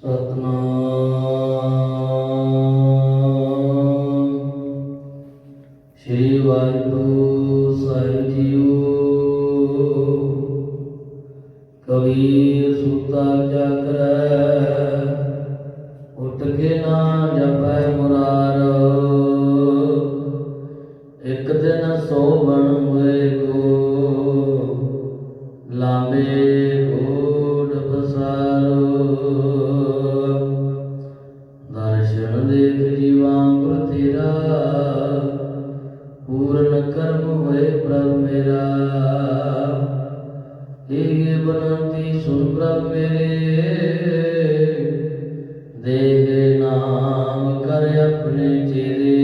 ਸਤਨਾਮ। ਸ੍ਰੀ ਵਾਹਿਗੁਰੂ ਸਾਹਿਬ ਜੀਓ। ਕਬੀਰ ਸੁਤਾ ਜਾਗਰੈ ਉਠ ਕੇ ਨਾ ਜਪੈ ਮੁਰਾਰ ਕਰਮ ਹੋਏ ਪ੍ਰਭ ਮੇਰਾ। ਏ ਬਨੰਤੀ ਸੁਨ ਪ੍ਰਭ ਮੇਰੇ। ਦੇਹ ਨਾਮ ਕਰ ਆਪਣੇ ਚੇਰੇ।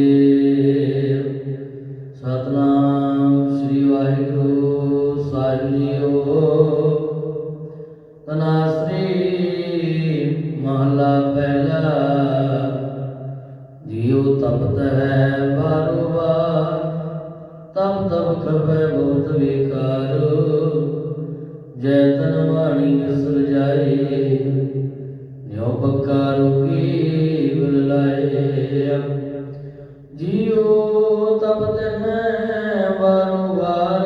ਸਤਨਾਮ ਸ੍ਰੀ ਵਾਹਿਗੁਰੂ, ਸਾਹਿਬ ਜੀਓ। ਤਨਾਸਰੀ ਮਹਲਾ ਪਹਿਲਾ। ਜੀਉ ਤਪਤ ਹੈ ਬਾਰੋ ਤਪ ਤਬ ਖਪੈ ਬਹੁਤ ਵਿਕਾਰ। ਜੈ ਤਨ ਵਾਣੀ ਅਸਰ ਜਾਏ, ਨਿਉ ਪੱਕਾ ਰੁਕੀ ਬਿਲ ਲਾਏ। ਜੀਉ ਤਪਤ ਹੈ ਬਾਰੋ ਬਾਰ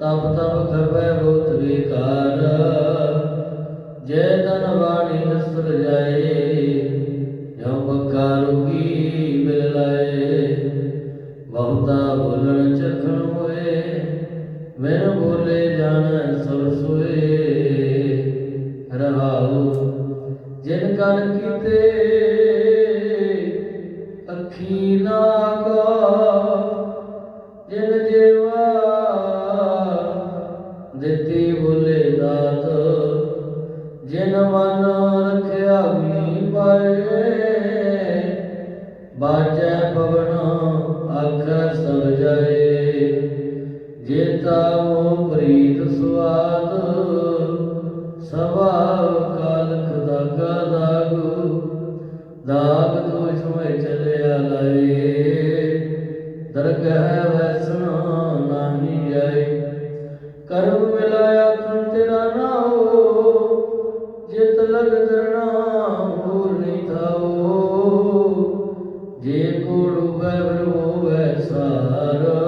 ਤਪ ਤਪ ਖਪੈ ਬਹੁਤ ਵਿਕਾਰ। ਜੈ ਬੋਲਣ ਹੋਏ ਮੈਨ ਬੋਲੇ ਜਾਣ ਸਭ ਸੋਏ। ਰਹਾਉ ਜਿਨ ਕਨ ਕੀਤੇ ਅੱਖੀ ਨਾ ਕਾ। ਜਿਨ ਜੀਵਾ ਦਿੱਤੀ ਬੋਲੇ ਦਾਤ ਜਿਨ ਮਨ ਰਖਿਆ ਅਗਨੀ ਪਾਏ ਬਾਜੈ ਪਵਨ ਜੇਤਾ ਮੋ ਪ੍ਰੀਤ ਸੁਆਦ? ਸਭਾ ਕਾਲਖ ਦਾਗਾ ਦਾਗੂ। ਦਾਗ ਦੋਸ਼ ਮੈਂ ਚਲਿਆ ਲਾਏ। ਦਰਗਹ ਵੈਸਣਾ ਨਾਹੀ ਜਾਏ ਕਰਮ ਮਿਲਾਇਆ ਤਨ ਤੇਰਾ ਨਾਉ। ਜਿਤ ਲਗ ਦਰਣਾ ਹੋਰ ਨਹੀਂ ਥਾਉ। ਜੇ ਕੋੜੂ ਬੈਰ ਹੋਵੇ ਸਾਰ।